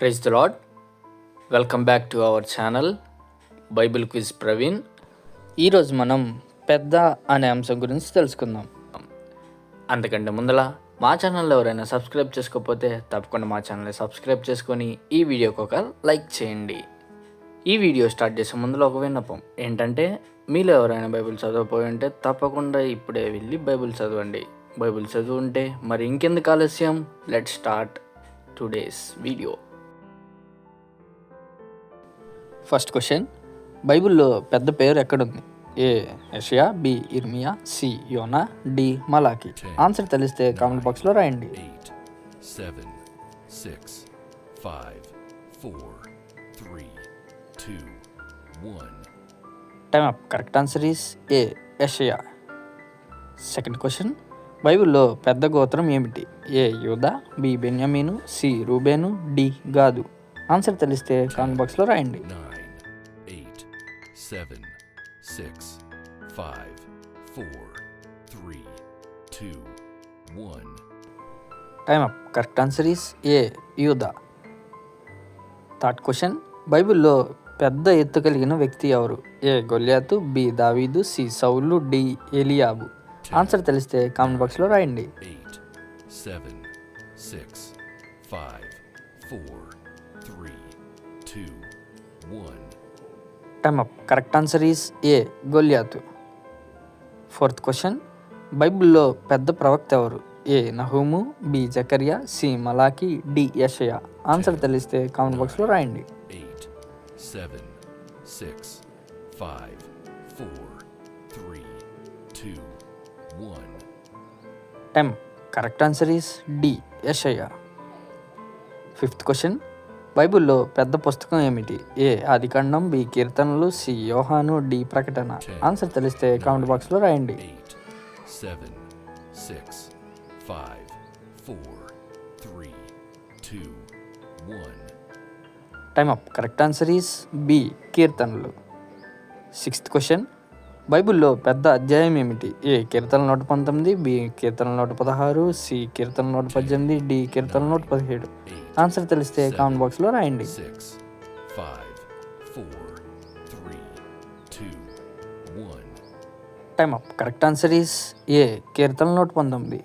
Praise the Lord welcome back to our channel Bible quiz Praveen ఈరోజు మనం పెద్ద అనే అంశం గురించి తెలుసుకుందాం. అంతకంటే ముందల మా ఛానల్లో ఎవరైనా సబ్స్క్రైబ్ చేసుకోకపోతే తప్పకుండా మా ఛానల్ని సబ్స్క్రైబ్ చేసుకొని ఈ వీడియోకి ఒక లైక్ చేయండి. ఈ వీడియో స్టార్ట్ చేసే ముందులో ఒక విన్నపం. ఏంటంటే మీలో ఎవరైనా బైబిల్ చదవపోయి ఉంటే తప్పకుండా ఇప్పుడే వెళ్ళి బైబిల్ చదవండి. బైబిల్ చదువుంటే మరి ఇంకెందుకు ఆలస్యం? Let start today's video first question. బైబిల్లో పెద్ద పేరు ఎక్కడుంది? ఏ యషయా బి ఇర్మియా సి యోనా డి మలాకి ఆన్సర్ తెలిస్తే కామెంట్ బాక్స్లో రాయండి. four, three, two, one. Time up correct answer is A యషయా. సెకండ్ క్వశ్చన్ బైబిల్లో పెద్ద గోత్రం ఏమిటి? ఏ యూదా బి బెన్యామీను సి రూబేను డి గాదు. ఆన్సర్ తెలిస్తే కామెంట్ బాక్స్లో రాయండి. Seven, six, five, four, three, two, one. Time up correct answer is A యూదా థర్డ్ క్వశ్చన్ బైబిల్లో పెద్ద ఎత్తు కలిగిన వ్యక్తి ఎవరు? ఏ గొల్యాతు బి దావీదు సి సౌలు డి ఎలియాబు. ఆన్సర్ తెలిస్తే కామెంట్ బాక్స్లో రాయండి. Eight, seven, six, five, four, three, two, time up correct answer is A గొల్యాతు ఫోర్త్ క్వశ్చన్ బైబిల్లో పెద్ద ప్రవక్త ఎవరు? ఏ నహూము బి జకరియా సి మలాకి డి యషయా ఆన్సర్ తెలిస్తే కామెంట్ బాక్స్లో రాయండి. Five, four, three, two, one. Time correct answer is D యషయ్య fifth question బైబిల్లో పెద్ద పుస్తకం ఏమిటి? ఏ. ఆదికాండం బి. కీర్తనలు సి. యోహాను డి. ప్రకటన. ఆన్సర్ తెలిస్తే కామెంట్ బాక్స్లో రాయండి. Time up. Correct answer is B. కీర్తనలు. Sixth question. బైబిల్లో పెద్ద అధ్యాయం ఏమిటి? ఏ. కీర్తన నూట పంతొమ్మిది బి. కీర్తన నూట పదహారు సి. కీర్తన నూట పద్దెనిమిది డి. కీర్తన నూట పదిహేడు. ఆన్సర్ తెలిస్తే కామెంట్ బాక్స్లో రాయండి. Time up correct answer is A కీర్తన నూట పంతొమ్మిది.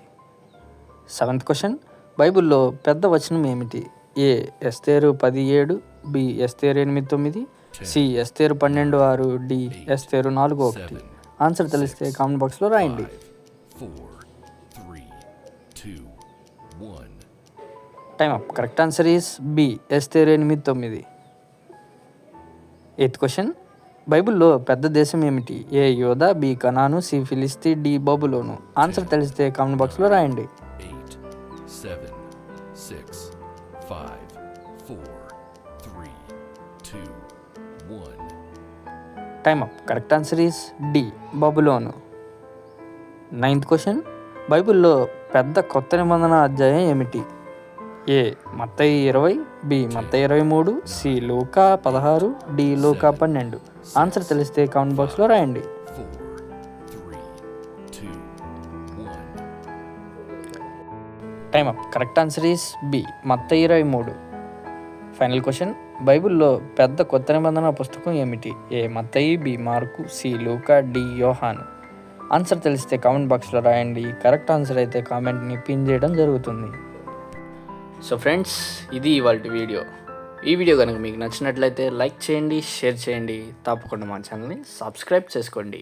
సెవెంత్ క్వశ్చన్ బైబిల్లో పెద్ద వచనం ఏమిటి? ఏ ఎస్తేరు పది ఏడు బి ఎస్తేరు ఎనిమిది తొమ్మిది సి ఎస్తేరు పన్నెండు ఆరు డి ఎస్తేరు నాలుగు ఒకటి. ఆన్సర్ తెలిస్తే కామెంట్ బాక్స్లో రాయండి. Three, two, one. Time up correct answer is B ఎస్తేరు ఎనిమిది తొమ్మిది. ఎయిత్ క్వశ్చన్ బైబిల్లో పెద్ద దేశం ఏమిటి? ఏ యోధా బి కనాను సి ఫిలిస్తీ డి బబులోను. ఆన్సర్ తెలిస్తే కామెంట్ బాక్స్లో రాయండి. Time up correct answer is D Babylon. Ninth question బైబిల్లో పెద్ద కొత్త నిబంధన అధ్యాయం ఏమిటి? ఏ మత్తయి ఇరవై బి మత్త ఇరవై మూడు సి లోకా పదహారు డి లోకా పన్నెండు. ఆన్సర్ తెలిస్తే కామెంట్ బాక్స్లో రాయండి. Time up correct answer is B మత్తయి ఇరవై మూడు. Final question. బైబిల్లో పెద్ద కొత్త నిబంధన పుస్తకం ఏమిటి? ఏ మత్తయి బి మార్కు సి లూకా డి యోహాన్. ఆన్సర్ తెలిస్తే కామెంట్ బాక్స్లో రాయండి. కరెక్ట్ ఆన్సర్ అయితే కామెంట్ని పిన్ చేయడం జరుగుతుంది. సో ఫ్రెండ్స్ ఇది ఇవాళ వీడియో. ఈ వీడియో కనుక మీకు నచ్చినట్లయితే లైక్ చేయండి షేర్ చేయండి. తప్పకుండా మా ఛానల్ని సబ్స్క్రైబ్ చేసుకోండి.